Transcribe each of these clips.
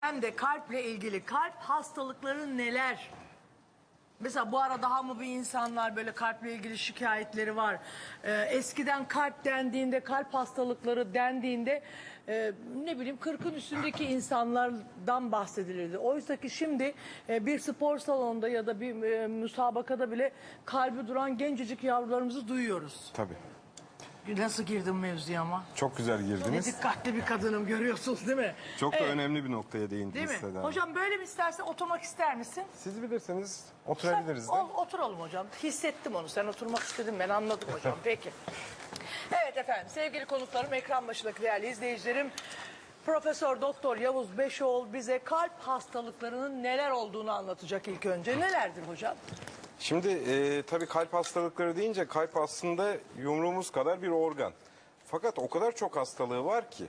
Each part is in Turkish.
Hem de kalple ilgili kalp hastalıkları neler? Mesela bu ara daha mı bir insanlar böyle kalple ilgili şikayetleri var? Ee, eskiden kalp dendiğinde, kalp hastalıkları dendiğinde e, ne bileyim 40'ın üstündeki insanlardan bahsedilirdi. Oysa ki şimdi e, bir spor salonunda ya da bir e, müsabakada bile kalbi duran gencecik yavrularımızı duyuyoruz. Tabii. Nasıl girdim mevzuya ama? Çok güzel Ne girdiniz. dikkatli bir kadınım görüyorsunuz değil mi? Çok da Evet. önemli bir noktaya Değil değindiniz mi? Seda Hanım. Hocam böyle mi istersen oturmak ister misin? Siz bilirseniz oturabiliriz de. O- oturalım hocam. Hissettim onu. Sen oturmak istedin ben anladım hocam. Peki. Evet efendim sevgili konuklarım ekran başındaki değerli izleyicilerim. Profesör Doktor Yavuz Beşoğlu bize kalp hastalıklarının neler olduğunu anlatacak ilk önce. Nelerdir hocam? Şimdi e, tabii kalp hastalıkları deyince kalp aslında yumruğumuz kadar bir organ. Fakat o kadar çok hastalığı var ki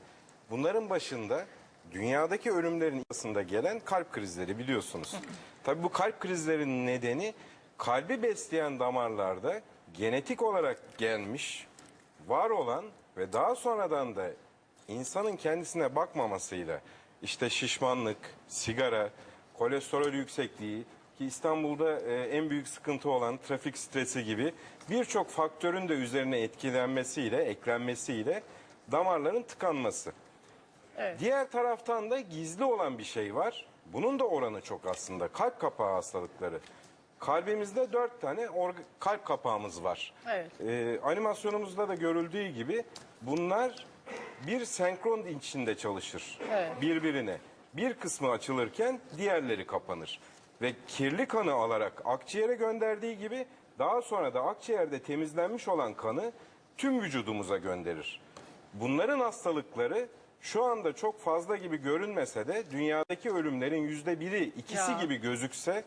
bunların başında dünyadaki ölümlerin arasında gelen kalp krizleri biliyorsunuz. Tabii bu kalp krizlerinin nedeni kalbi besleyen damarlarda genetik olarak gelmiş, var olan ve daha sonradan da insanın kendisine bakmamasıyla işte şişmanlık, sigara, kolesterol yüksekliği ki İstanbul'da e, en büyük sıkıntı olan trafik stresi gibi birçok faktörün de üzerine etkilenmesiyle, eklenmesiyle damarların tıkanması. Evet. Diğer taraftan da gizli olan bir şey var. Bunun da oranı çok aslında. Kalp kapağı hastalıkları. Kalbimizde dört tane kalp kapağımız var. Evet. Ee, animasyonumuzda da görüldüğü gibi bunlar bir senkron içinde çalışır. Evet. Birbirine. Bir kısmı açılırken diğerleri kapanır. Ve kirli kanı alarak akciğere gönderdiği gibi daha sonra da akciğerde temizlenmiş olan kanı tüm vücudumuza gönderir. Bunların hastalıkları şu anda çok fazla gibi görünmese de dünyadaki ölümlerin yüzde biri ikisi Ya. gibi gözükse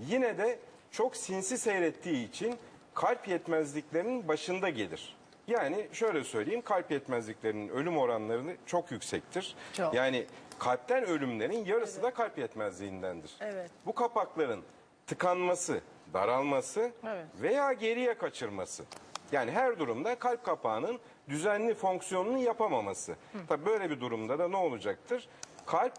yine de çok sinsi seyrettiği için kalp yetmezliklerinin başında gelir. Yani şöyle söyleyeyim kalp yetmezliklerinin ölüm oranları çok yüksektir. Çok. Yani kalpten ölümlerin yarısı da kalp yetmezliğindendir. Evet. Bu kapakların tıkanması, daralması Evet. veya geriye kaçırması. Yani her durumda kalp kapağının düzenli fonksiyonunu yapamaması. Tabii böyle bir durumda da ne olacaktır? Kalp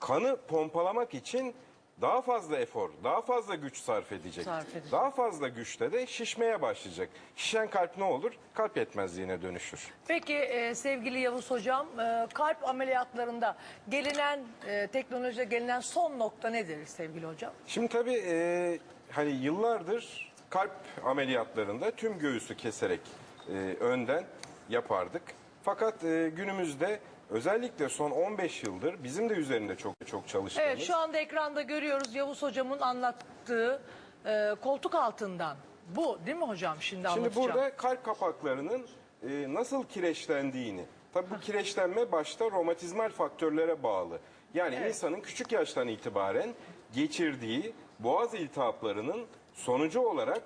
kanı pompalamak için daha fazla efor, daha fazla güç sarf edecek. Sarf edecek. Daha fazla güçte de şişmeye başlayacak. Şişen kalp ne olur? Kalp yetmezliğine dönüşür. Peki e, sevgili Yavuz hocam e, kalp ameliyatlarında gelinen e, teknolojide gelinen son nokta nedir sevgili hocam? Şimdi tabii e, hani yıllardır kalp ameliyatlarında tüm göğüsü keserek e, önden yapardık. Fakat e, günümüzde özellikle son 15 yıldır bizim de üzerinde çok çok çalıştığımız. Evet şu anda ekranda görüyoruz Yavuz hocamın anlattığı e, koltuk altından. Bu değil mi hocam şimdi, Şimdi anlatacağım. burada kalp kapaklarının e, nasıl kireçlendiğini, tabii bu kireçlenme başta romatizmal faktörlere bağlı. Yani insanın küçük yaştan itibaren geçirdiği boğaz iltihaplarının sonucu olarak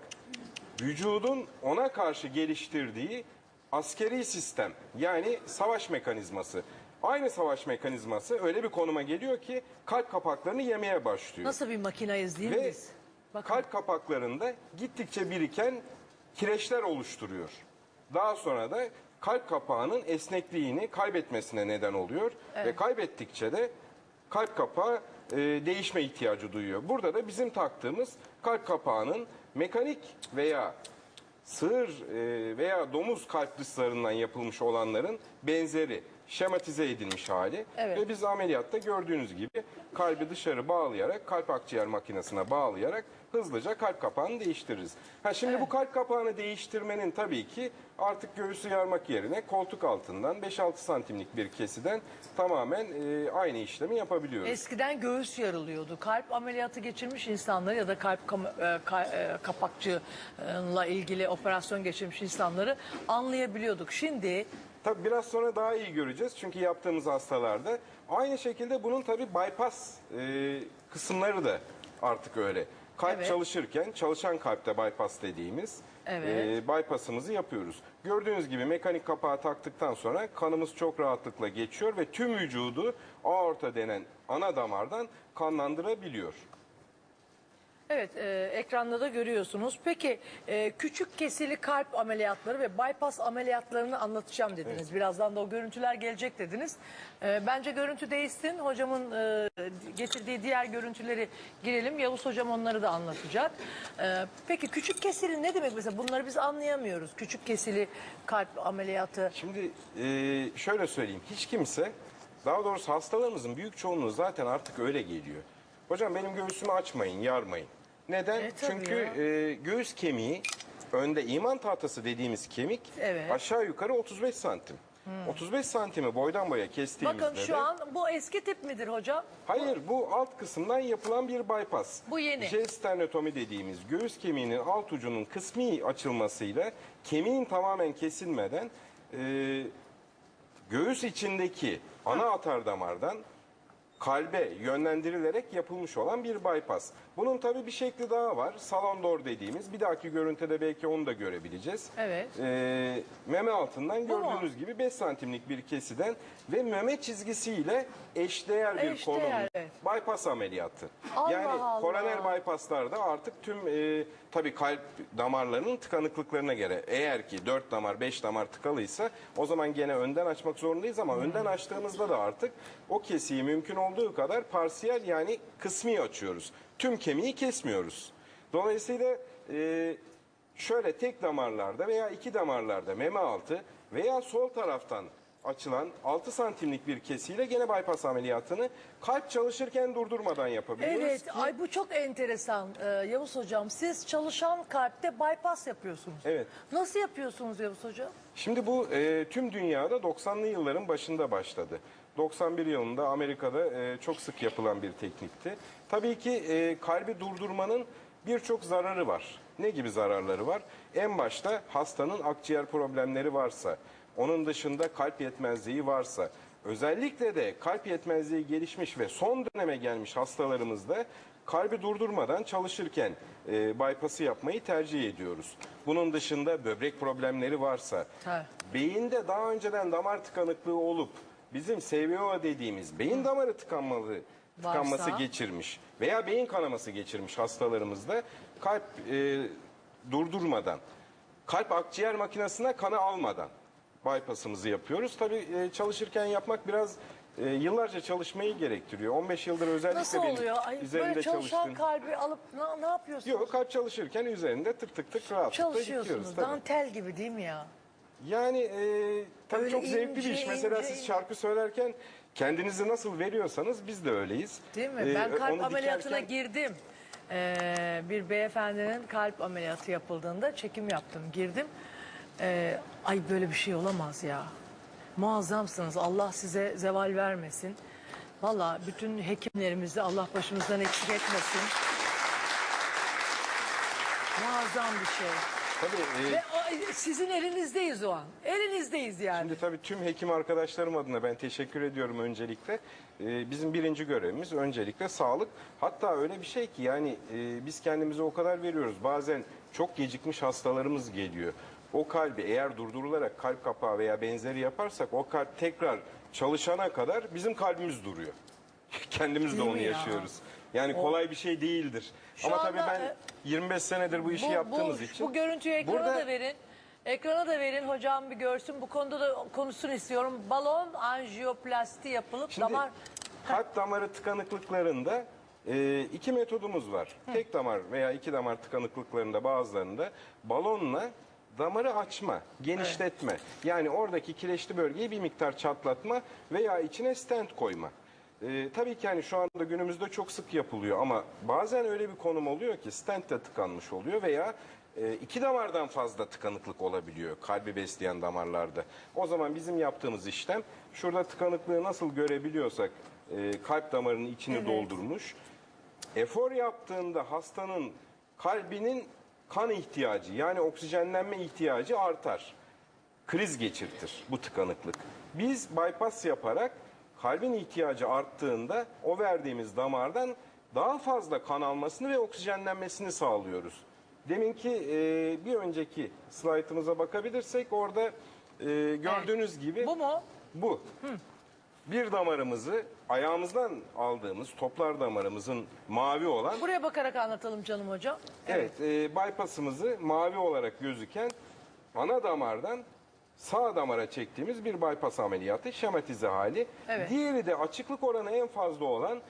vücudun ona karşı geliştirdiği askeri sistem yani savaş mekanizması. Aynı savaş mekanizması öyle bir konuma geliyor ki kalp kapaklarını yemeye başlıyor. Nasıl bir makinayız değil Ve biz? Bakın. kalp kapaklarında gittikçe biriken kireçler oluşturuyor. Daha sonra da kalp kapağının esnekliğini kaybetmesine neden oluyor. Ve kaybettikçe de kalp kapağı e, değişme ihtiyacı duyuyor. Burada da bizim taktığımız kalp kapağının mekanik veya sığır e, veya domuz kalp dışlarından yapılmış olanların benzeri şematize edilmiş hali Evet. ve biz ameliyatta gördüğünüz gibi kalbi dışarı bağlayarak kalp akciğer makinesine bağlayarak hızlıca kalp kapağını değiştiririz. Ha şimdi bu kalp kapağını değiştirmenin tabii ki artık göğüsü yarmak yerine koltuk altından 5-6 santimlik bir kesiden tamamen e, aynı işlemi yapabiliyoruz. Eskiden göğüs yarılıyordu. Kalp ameliyatı geçirmiş insanları ya da kalp kam- e, ka- e, kapakçıyla ilgili operasyon geçirmiş insanları anlayabiliyorduk. Şimdi Tabii biraz sonra daha iyi göreceğiz çünkü yaptığımız hastalarda aynı şekilde bunun tabii bypass e, kısımları da artık öyle. Kalp Evet. çalışırken çalışan kalpte bypass dediğimiz Evet. e, bypassımızı yapıyoruz. Gördüğünüz gibi mekanik kapağı taktıktan sonra kanımız çok rahatlıkla geçiyor ve tüm vücudu aorta denen ana damardan kanlandırabiliyor. Evet, e, ekranda da görüyorsunuz. Peki e, küçük kesili kalp ameliyatları ve bypass ameliyatlarını anlatacağım dediniz. Birazdan da o görüntüler gelecek dediniz. E, bence görüntü değişsin. Hocamın e, getirdiği diğer görüntüleri girelim. Yavuz hocam onları da anlatacak. E, peki küçük kesili ne demek mesela? Bunları biz anlayamıyoruz. Küçük kesili kalp ameliyatı. Şimdi e, şöyle söyleyeyim. Hiç kimse daha doğrusu hastalarımızın büyük çoğunluğu zaten artık öyle geliyor. Hocam benim göğsümü açmayın, yarmayın. Neden? E, Çünkü ya. e, göğüs kemiği önde iman tahtası dediğimiz kemik Evet. aşağı yukarı 35 santim. 35 santimi boydan boya kestiğimizde Bakın şu de- an bu eski tip midir hocam? Hayır bu alt kısımdan yapılan bir bypass. Bu yeni. J sternotomi dediğimiz göğüs kemiğinin alt ucunun kısmi açılmasıyla kemiğin tamamen kesilmeden e, göğüs içindeki ana atar damardan kalbe yönlendirilerek yapılmış olan bir bypass. Bunun tabii bir şekli daha var. Salondor dediğimiz. Bir dahaki görüntüde belki onu da görebileceğiz. Evet. Ee, meme altından gördüğünüz gibi 5 santimlik bir kesiden ve meme çizgisiyle eşdeğer bir Eşdeğer, konum. evet. Bypass ameliyatı. Allah yani Allah. koroner bypasslarda artık tüm e, tabii kalp damarlarının tıkanıklıklarına göre eğer ki 4 damar 5 damar tıkalıysa o zaman gene önden açmak zorundayız ama önden açtığımızda da artık o kesiyi mümkün olduğu kadar parsiyel yani kısmi açıyoruz. Tüm kemiği kesmiyoruz. Dolayısıyla e, şöyle tek damarlarda veya iki damarlarda meme altı veya sol taraftan açılan 6 santimlik bir kesiyle gene bypass ameliyatını kalp çalışırken durdurmadan yapabiliyoruz. Evet, ki- ay bu çok enteresan Ee, Yavuz Hocam. Siz çalışan kalpte bypass yapıyorsunuz. Evet. Nasıl yapıyorsunuz Yavuz Hocam? Şimdi bu e, tüm dünyada 90'lı yılların başında başladı. 91 yılında Amerika'da e, çok sık yapılan bir teknikti. Tabii ki e, kalbi durdurmanın birçok zararı var. Ne gibi zararları var? En başta hastanın akciğer problemleri varsa, onun dışında kalp yetmezliği varsa, özellikle de kalp yetmezliği gelişmiş ve son döneme gelmiş hastalarımızda kalbi durdurmadan çalışırken e, bypass'ı yapmayı tercih ediyoruz. Bunun dışında böbrek problemleri varsa, Tabii. beyinde daha önceden damar tıkanıklığı olup bizim SVO dediğimiz beyin damarı tıkanmalı tıkanması Varsa? geçirmiş veya beyin kanaması geçirmiş hastalarımızda kalp e, durdurmadan, kalp akciğer makinesine kanı almadan bypass'ımızı yapıyoruz. Tabii e, çalışırken yapmak biraz e, yıllarca çalışmayı gerektiriyor. 15 yıldır özellikle Nasıl benim oluyor? Ay, üzerinde böyle çalışan çalıştığım. kalbi alıp ne, ne yapıyorsunuz? Yok kalp çalışırken üzerinde tık tık tık rahatlıkla Çalışıyorsunuz. gidiyoruz. tabii. Dantel gibi değil mi ya? Yani e, tabii çok zevkli bir ince, iş. Mesela ince, siz şarkı söylerken kendinizi nasıl veriyorsanız biz de öyleyiz. Değil mi? E, ben kalp ameliyatına dikerken- girdim. Ee, bir beyefendinin kalp ameliyatı yapıldığında çekim yaptım. Girdim. Ee, ay böyle bir şey olamaz ya. Muazzamsınız. Allah size zeval vermesin. Valla bütün hekimlerimizi Allah başımızdan eksik etmesin. Muazzam bir şey. Tabii, e, Ve o- sizin elinizdeyiz o an. Elinizdeyiz yani. Şimdi tabii tüm hekim arkadaşlarım adına ben teşekkür ediyorum öncelikle. Ee, bizim birinci görevimiz öncelikle sağlık. Hatta öyle bir şey ki yani e, biz kendimize o kadar veriyoruz. Bazen çok gecikmiş hastalarımız geliyor. O kalbi eğer durdurularak kalp kapağı veya benzeri yaparsak o kalp tekrar çalışana kadar bizim kalbimiz duruyor. Kendimiz de Değil onu mi ya? yaşıyoruz. Yani kolay bir şey değildir. Şu Ama anda, tabii ben e, 25 senedir bu işi yaptığımız bu, için. Bu görüntüyü ekrana Burada- da verin. Ekrana da verin hocam bir görsün. Bu konuda da konuşsun istiyorum. Balon anjiyoplasti yapılıp Şimdi damar... kalp damarı tıkanıklıklarında e, iki metodumuz var. Tek damar veya iki damar tıkanıklıklarında bazılarında balonla damarı açma, genişletme. Yani oradaki kireçli bölgeyi bir miktar çatlatma veya içine stent koyma. E, tabii ki hani şu anda günümüzde çok sık yapılıyor ama bazen öyle bir konum oluyor ki stent de tıkanmış oluyor veya e, iki damardan fazla tıkanıklık olabiliyor kalbi besleyen damarlarda. O zaman bizim yaptığımız işlem şurada tıkanıklığı nasıl görebiliyorsak e, kalp damarının içini doldurmuş. Efor yaptığında hastanın kalbinin kan ihtiyacı yani oksijenlenme ihtiyacı artar. Kriz geçirtir bu tıkanıklık. Biz bypass yaparak kalbin ihtiyacı arttığında o verdiğimiz damardan daha fazla kan almasını ve oksijenlenmesini sağlıyoruz. Deminki e, bir önceki slaytımıza bakabilirsek orada e, gördüğünüz gibi Bu mu? bu. bir damarımızı ayağımızdan aldığımız toplar damarımızın mavi olan Buraya bakarak anlatalım canım hocam. Evet, e, bypassımızı mavi olarak gözüken ana damardan sağ damara çektiğimiz bir bypass ameliyatı şematize hali. Evet. Diğeri de açıklık oranı en fazla olan